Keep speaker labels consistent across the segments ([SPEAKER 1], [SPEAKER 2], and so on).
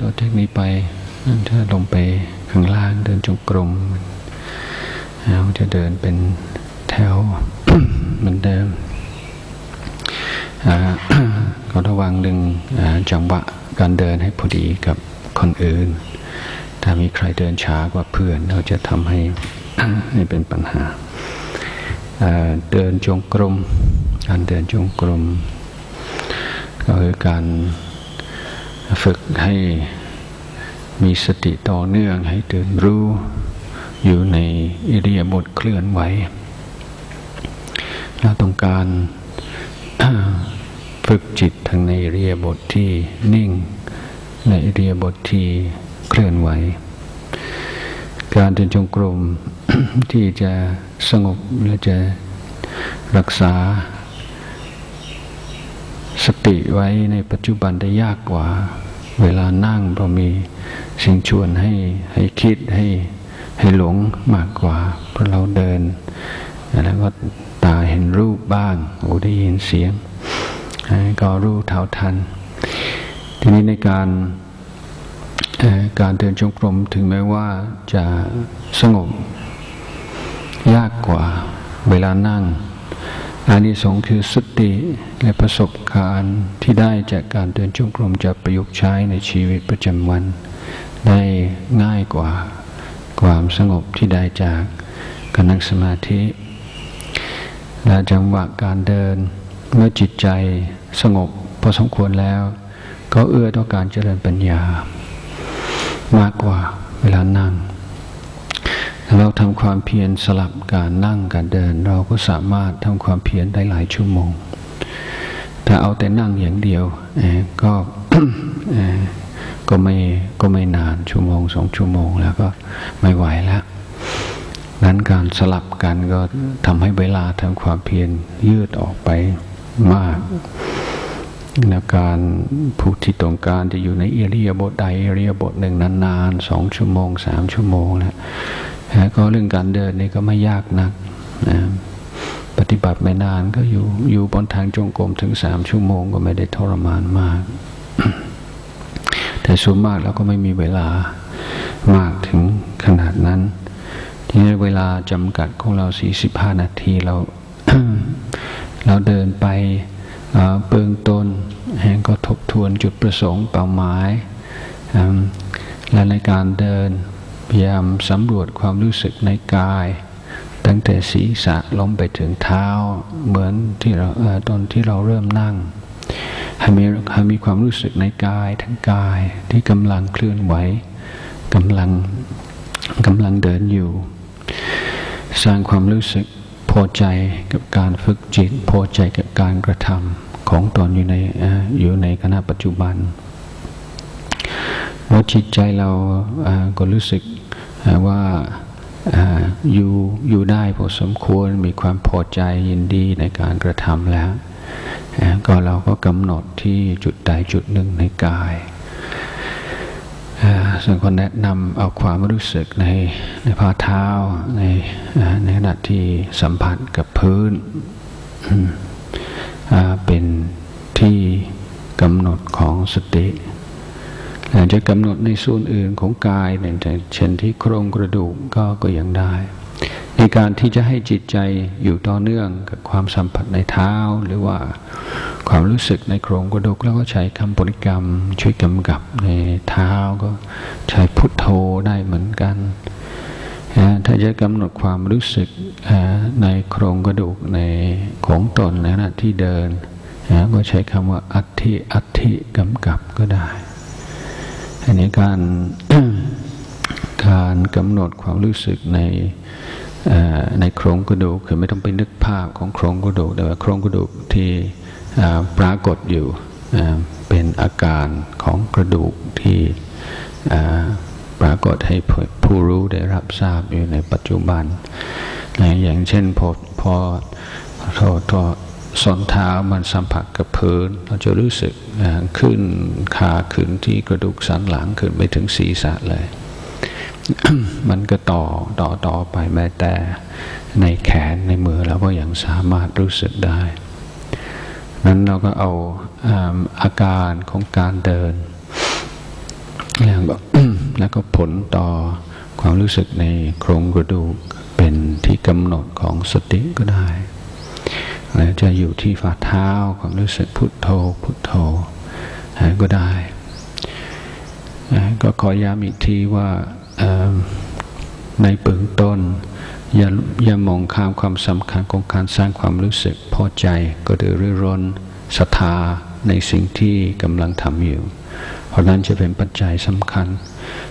[SPEAKER 1] ต่อจากนี้ไปถ้าลงไปข้างล่างเดินจงกรมเราจะเดินเป็นแถวเหมือนเดิมก็ระวังดึงจังหวะการเดินให้พอดีกับคนอื่น ถ้ามีใครเดินช้ากว่าเพื่อนเราจะทำให้ให้เป็นปัญหา เดินจงกรม การเดินจงกรม ก็คือการ ฝึกให้มีสติต่อเนื่องให้ตื่นรู้ อยู่ในอิริยาบถเคลื่อนไหวเราต้องการฝึกจิตทั้งในอิริยาบถทที่นิ่งในอิริยาบถทที่เคลื่อนไหว การเดินจงกรมที่จะสงบและจะรักษา สติไว้ในปัจจุบันได้ยากกว่า เวลานั่งเพราะมีสิ่งชวนให้ให้คิดให้ให้หลงมากกว่า เพราะเราเดิน แล้วก็ตาเห็นรูปบ้างหูได้ยินเสียง ก็รู้เท่าทัน ทีนี้ในการการเดินจงกรมถึงแม้ว่าจะสงบยากกว่าเวลานั่ง อานิสงส์คือสติและประสบการณ์ที่ได้จากการเดินจงกรมจะประยุกต์ใช้ในชีวิตประจำวัน ได้ง่ายกว่าความสงบที่ได้จากการนั่งสมาธิ และจังหวะการเดินเมื่อจิตใจสงบพอสมควรแล้ว ก็เอื้อต่อการเจริญปัญญามากกว่าเวลานั่ง เราทำความเพียรสลับการนั่งการเดิน เราก็สามารถทำความเพียรได้หลายชั่วโมง ถ้าเอาแต่นั่งอย่างเดียวก็ก็ไม่ก็ไม่นานชั่วโมงสองชั่วโมงแล้วก็ไม่ไหวแล้วนั้นการสลับกันก็ทำให้เวลาทำความเพียรยืดออกไปมาก ในการผู้ที่ต้องการจะอยู่ในเอริยบทใดเอริยบทหนึ่งนานๆสองชั่วโมงสามชั่วโมงนะฮะก็เรื่องการเดินนี่ก็ไม่ยากนักนะปฏิบัติไม่นานก็อยู่อยู่บนทางจงกรมถึงสามชั่วโมงก็ไม่ได้ทรมานมาก แต่ส่วนมากเราก็ไม่มีเวลามากถึงขนาดนั้น ทีนี้เวลาจำกัดของเราสี่สิบห้านาทีเรา เราเดินไป เบื้องต้นแห่งก็ทบทวนจุดประสงค์เป้าหมายและในการเดินพยายามสำรวจความรู้สึกในกาย ตั้งแต่ศีรษะลงไปถึงเท้า เหมือนที่เราตอนที่เราเริ่มนั่งให้มีให้มีความรู้สึกในกายทั้งกายที่กำลังเคลื่อนไหวกำลังกำลังเดินอยู่ สร้างความรู้สึก พอใจกับการฝึกจิต พอใจกับการกระทำของตอนอยู่ในอยู่ในขณะปัจจุบันว่าจิตใจเราก็รู้สึกว่าอยู่อยู่ได้พอสมควรมีความพอใจยินดีในการกระทำแล้ว ก็เราก็กำหนดที่จุดใดจุดหนึ่งในกาย ส่วนคนแนะนำเอาความรู้สึกในในพาเท้าในในขณะที่สัมผัสกับพื้นเป็นที่กำหนดของสติจะกำหนดในส่วนอื่นของกายเนี่ยเช่นที่โครงกระดูกก็ก็ยังได้ ในการที่จะให้จิตใจอยู่ต่อเนื่องกับความสัมผัสในเท้า หรือว่าความรู้สึกในโครงกระดูกแล้วก็ใช้คำบริกรรม ช่วยกำกับในเท้าก็ใช้พุทโธได้เหมือนกันถ้าจะกำหนดความรู้สึกในโครงกระดูกในของตนในขณะที่เดินก็ใช้คำว่าอัติอัติกำกับก็ได้อันนี้การ การกำหนดความรู้สึกในในโครงกระดูกคือไม่ต้องไปนึกภาพของโครงกระดูกแต่ว่าโครงกระดูกที่ปรากฏอยู่เป็นอาการของกระดูกที่ปรากฏให้ผู้รู้ได้รับทราบอยู่ในปัจจุบัน อย่างเช่นพอพอทอทอส้นเท้ามันสัมผัสกับพื้น เราจะรู้สึกขึ้นขาขึ้นที่กระดูกสันหลังขึ้นไปถึงศีรษะเลย มันก็ต่อต่อต่อไปแม้แต่ในแขนในมือเราก็ยังสามารถรู้สึกได้ นั้นเราก็เอาอาการของการเดิน แล้วก็แล้วก็ผลต่อความรู้สึกในโครงกระดูกเป็นที่กำหนดของสติก็ได้แล้วจะอยู่ที่ฝ่าเท้าความรู้สึกพุทโธพุทโธก็ได้ ก็ขอย้ำอีกทีว่า ในเบื้องต้น อย่าอย่ามองข้ามความสำคัญของการสร้างความรู้สึกพอใจก็ดือรือร้นศรัทธาในสิ่งที่กำลังทำอยู่ เพราะนั้นจะเป็นปัจจัยสำคัญ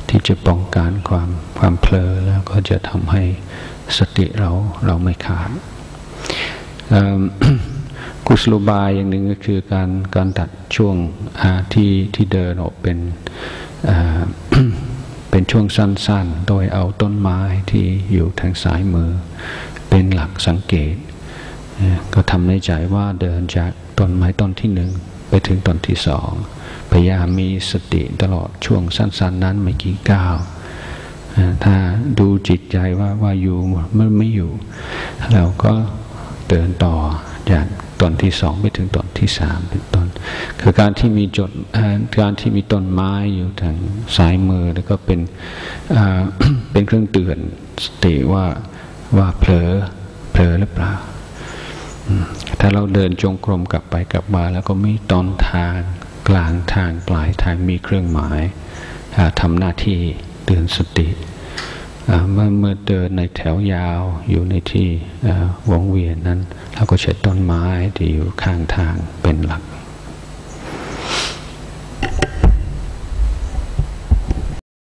[SPEAKER 1] ที่จะป้องกันความความเพลอแล้วก็จะทำให้สติเราเราไม่ขาดกุศโลบายอย่างหนึ่งก็คือการการตัดช่วงที่ที่เดินออกเป็น เป็นช่วงสั้นๆ โดยเอาต้นไม้ที่อยู่ทางซ้ายมือ เป็นหลักสังเกต ก็ทำในใจว่าเดินจากต้นไม้ต้นที่หนึ่งไปถึงต้นที่สองพยายามมีสติตลอดช่วงสั้น ๆ นั้นไม่กี่ก้าวถ้าดูจิตใจว่าว่าอยู่มันไม่อยู่ เราก็เดินต่อจาก ตอนที่สองไปถึงตอนที่สามเป็นต้นคือการที่มีจดการที่มีต้นไม้อยู่ทางซ้ายมือแล้วก็เป็นเป็นเครื่องเตือนสติว่าว่าเผลอเผลอหรือเปล่าถ้าเราเดินจงกรมกลับไปกลับมา แล้วก็มีตอนทางกลางทางปลายทางมีเครื่องหมายทำหน้าที่เตือนสติ เมื่อเมื่อเดินในแถวยาวอยู่ในที่วงเวียนนั้นเราก็ใช้ต้นไม้ที่อยู่ข้างทางเป็นหลัก